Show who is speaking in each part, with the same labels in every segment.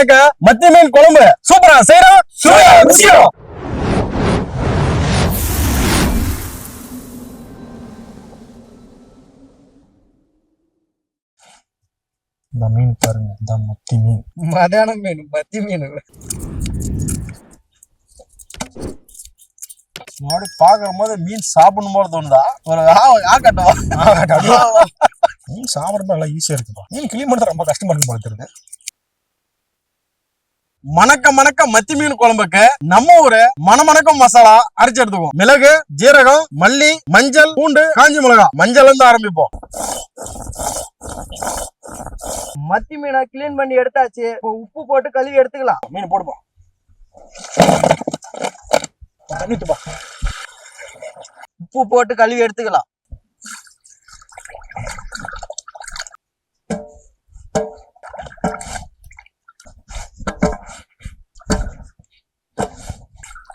Speaker 1: மணக்க மத்தி மீன் குழம்பு. சூப்பரா செய்யறோம் சுவையா ருசிக்கிறோம். இந்த மீன் பாருங்க இந்த மத்தி மீன்.
Speaker 2: மதான மீன் மத்தி மீன்
Speaker 1: முன்னாடி பாக்குற போது மீன் சாப்பிடணும் போல தோணுதா? ஒரு ஆ ஆ கட்டுவா
Speaker 3: மீன் சாப்பிட்றது நல்லா ஈஸியா இருக்குப்பா. மீன் கிளீன் பண்ணுறது ரொம்ப கஷ்டமா இருக்கும் போல தெரியுது.
Speaker 1: மணக்க மணக்க மத்தி மீன் குழம்புக்கு நம்ம ஊரு மணமணக்கம் மசாலா அரைச்சு எடுத்துக்குவோம். மிளகு ஜீரகம் மல்லி மஞ்சள் பூண்டு காஞ்சி மிளகாய் மஞ்சள் இருந்து ஆரம்பிப்போம்.
Speaker 2: மத்தி மீனை கிளீன் பண்ணி எடுத்தாச்சு. இப்போ உப்பு போட்டு கழுவி எடுத்துக்கலாம்.
Speaker 3: மீன் போடுப்பா தண்ணி ஊத்துப்பா
Speaker 2: உப்பு போட்டு கழுவி எடுத்துக்கலாம்.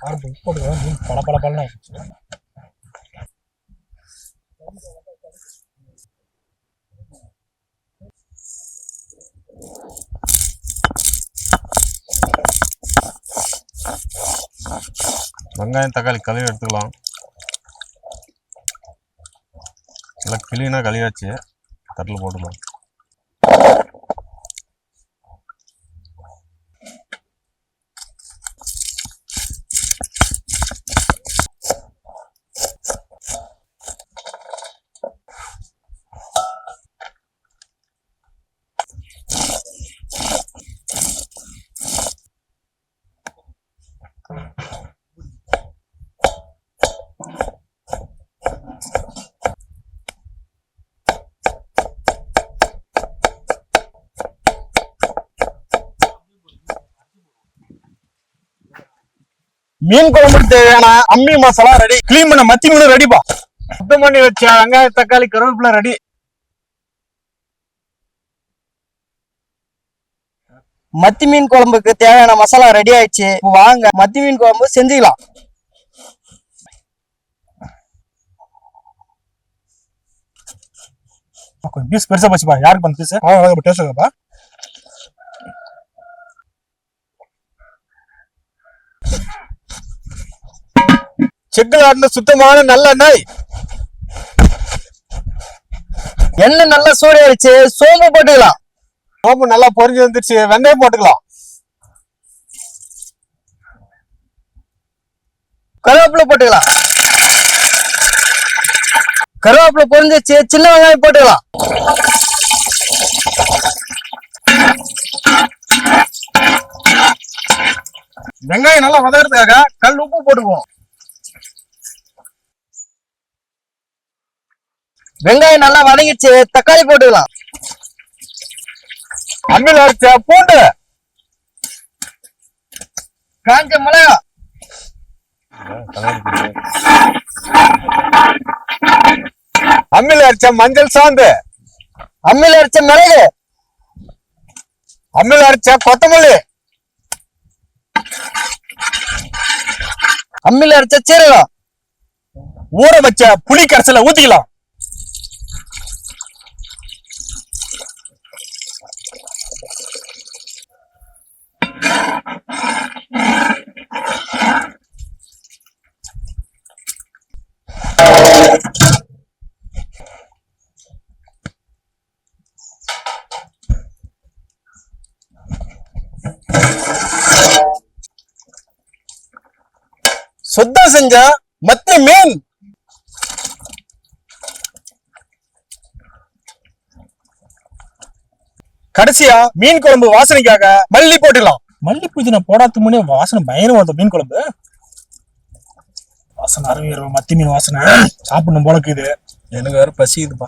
Speaker 3: காரத்து உப்பு மீன் பல பல பலன்னு ஆயிடுச்சு.
Speaker 4: வெங்காயம் தக்காளி கழுவி எடுத்துக்கலாம். நல்லா கிளீனாக கழுவியாச்சு. தட்டில் போட்டுக்கலாம்.
Speaker 1: மீன் குழம்புக்கு தேவையான அம்மி மசாலா ரெடி
Speaker 3: க்ளீன் பண்ண மத்தி மீன் ரெடிப்பா
Speaker 1: சுத்தம் பண்ணி வச்ச வெங்காயம் தக்காளி கருவேப்பிலை ரெடி
Speaker 2: மத்தி மீன் குழம்புக்கு தேவையான மசாலா ரெடி ஆயிடுச்சு. வாங்க மத்தி மீன் குழம்பு செஞ்சுக்கலாம்.
Speaker 3: கொஞ்சம் பீஸ் பெருசா போச்சுப்பா. யாருக்கு பண்ண பீஸ் டேஸ்ட் இருக்குப்பா
Speaker 1: செக்குல ஆடின சுத்தமான நல்ல எண்ணெய்
Speaker 2: எண்ணெய் நல்லா சூடாயிருச்சு சோம்பு போட்டுக்கலாம்.
Speaker 1: சோம்பு நல்லா பொரிஞ்சு வந்துருச்சு வெந்தயம் போட்டுக்கலாம்.
Speaker 2: கருவேப்பிலை போட்டுக்கலாம். கருவேப்பிலை பொறிஞ்சிச்சு சின்ன வெங்காயம் போட்டுக்கலாம்.
Speaker 1: வெங்காயம் நல்லா வதக்கிறதுக்காக கல் உப்பு போட்டுக்குவோம்.
Speaker 2: வெங்காயம் நல்லா வதங்கிச்சு தக்காளி போட்டுக்கலாம்.
Speaker 1: அண்ணில் அரைச்ச பூண்டு.
Speaker 2: காஞ்ச மிளகா.
Speaker 1: அம்மில அரைச்ச மஞ்சள் சாந்து.
Speaker 2: அம்மில அரைச்ச மிளகு.
Speaker 1: அம்மில அரைச்ச கொத்தமல்லி.
Speaker 2: அம்மில அரைச்ச சீரகம்.
Speaker 1: ஊற வச்ச புளி கரைசல ஊத்திக்கலாம். சுத்தம் செஞ்ச மத்தி மீன் கடைசியா மீன் குழம்பு வாசனைக்காக மல்லி போட்டுக்கலாம்
Speaker 3: மல்லி புதினா போடாத முன்னே வாசனை பயங்கரமா வருது மீன் குழம்பு. வாசனை அருமையா இருக்கும் மத்தி மீன் வாசனை. சாப்பிடணும் போல இருக்குது.
Speaker 1: எனக்கு வேற பசிக்குதுப்பா.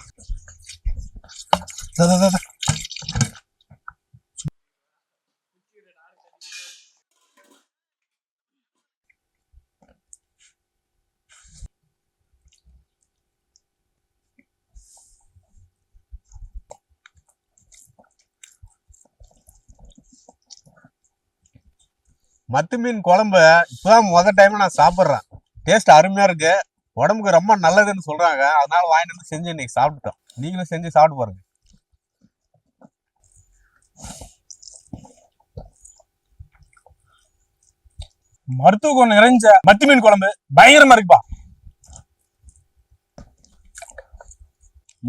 Speaker 4: மத்து மீன் குழம்பு இப்போதான் முதல் டைம் நான் சாப்பிட்றேன். டேஸ்ட் அருமையாக இருக்கு. உடம்புக்கு ரொம்ப நல்லதுன்னு சொல்கிறாங்க அதனால வாங்கிட்டு வந்து செஞ்சு இன்றைக்கி சாப்பிட்டுட்டோம். நீங்களும் செஞ்சு சாப்பிட்டு பாருங்க.
Speaker 3: மருத்துவ குணம் நிறைஞ்ச மத்தி மீன் குழம்பு பயங்கரமா இருக்குப்பா.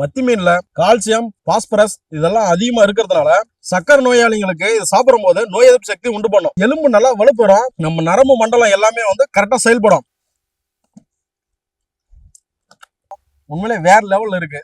Speaker 1: மத்தி மீன்ல கால்சியம் பாஸ்பரஸ் இதெல்லாம் அதிகமா இருக்கிறதுனால சக்கரை நோயாளிகளுக்கு இது சாப்பிடும் போது நோய் எதிர்ப்பு சக்தி உண்டு பண்ணும். எலும்பு நல்லா வலுப்பெறும். நம்ம நரம்பு மண்டலம் எல்லாமே வந்து கரெக்டா செயல்படும். உண்மையிலே வேற லெவல்ல இருக்கு.